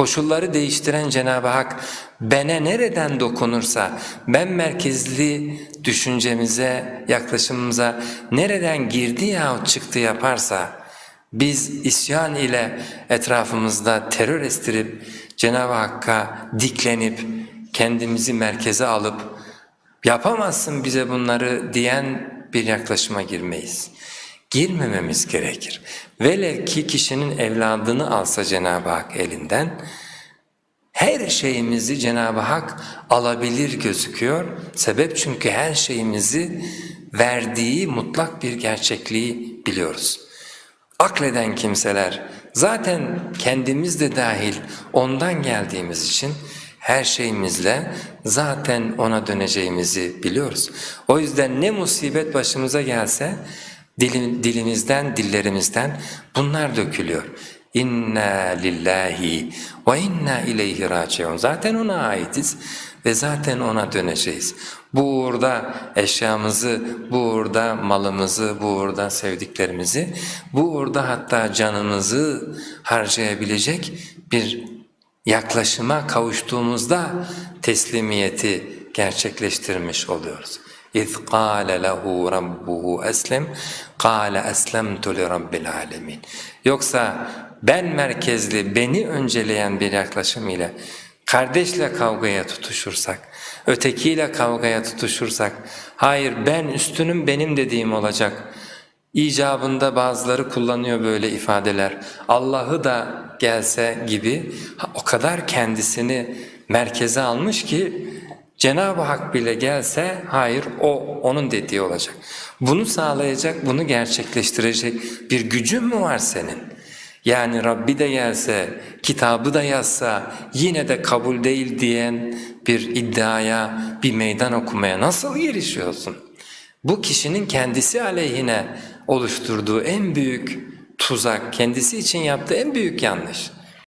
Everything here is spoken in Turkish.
Koşulları değiştiren Cenab-ı Hak bene nereden dokunursa, ben merkezli düşüncemize, yaklaşımımıza nereden girdi yahut çıktı yaparsa, biz isyan ile etrafımızda terör estirip Cenab-ı Hakk'a diklenip kendimizi merkeze alıp yapamazsın bize bunları diyen bir yaklaşıma girmeyiz. Girmememiz gerekir. Velev ki kişinin evladını alsa Cenab-ı Hak elinden, her şeyimizi Cenab-ı Hak alabilir gözüküyor. Sebep çünkü her şeyimizi verdiği mutlak bir gerçekliği biliyoruz. Akleden kimseler zaten kendimiz de dahil ondan geldiğimiz için her şeyimizle zaten ona döneceğimizi biliyoruz. O yüzden ne musibet başımıza gelse dilim, dilimizden, dillerimizden bunlar dökülüyor. İnna lillahi ve inna ileyhi raciun. Zaten ona aitiz ve zaten ona döneceğiz. Bu uğurda eşyamızı, bu uğurda malımızı, bu uğurda sevdiklerimizi, bu uğurda hatta canımızı harcayabilecek bir yaklaşıma kavuştuğumuzda teslimiyeti gerçekleştirmiş oluyoruz. اِذْ قَالَ لَهُ رَبُّهُ أَسْلِمْ قَالَ أَسْلَمْتُ لِرَبِّ الْعَالَمِينَ Yoksa ben merkezli, beni önceleyen bir yaklaşım ile kardeşle kavgaya tutuşursak, ötekiyle kavgaya tutuşursak, hayır ben üstünüm benim dediğim olacak, İcabında bazıları kullanıyor böyle ifadeler. Allah'ı da gelse gibi o kadar kendisini merkeze almış ki Cenab-ı Hak bile gelse hayır o onun dediği olacak. Bunu sağlayacak, bunu gerçekleştirecek bir gücün mü var senin? Yani Rabbi de gelse, kitabı da yazsa yine de kabul değil diyen bir iddiaya, bir meydan okumaya nasıl girişiyorsun? Bu kişinin kendisi aleyhine oluşturduğu en büyük tuzak, kendisi için yaptığı en büyük yanlış.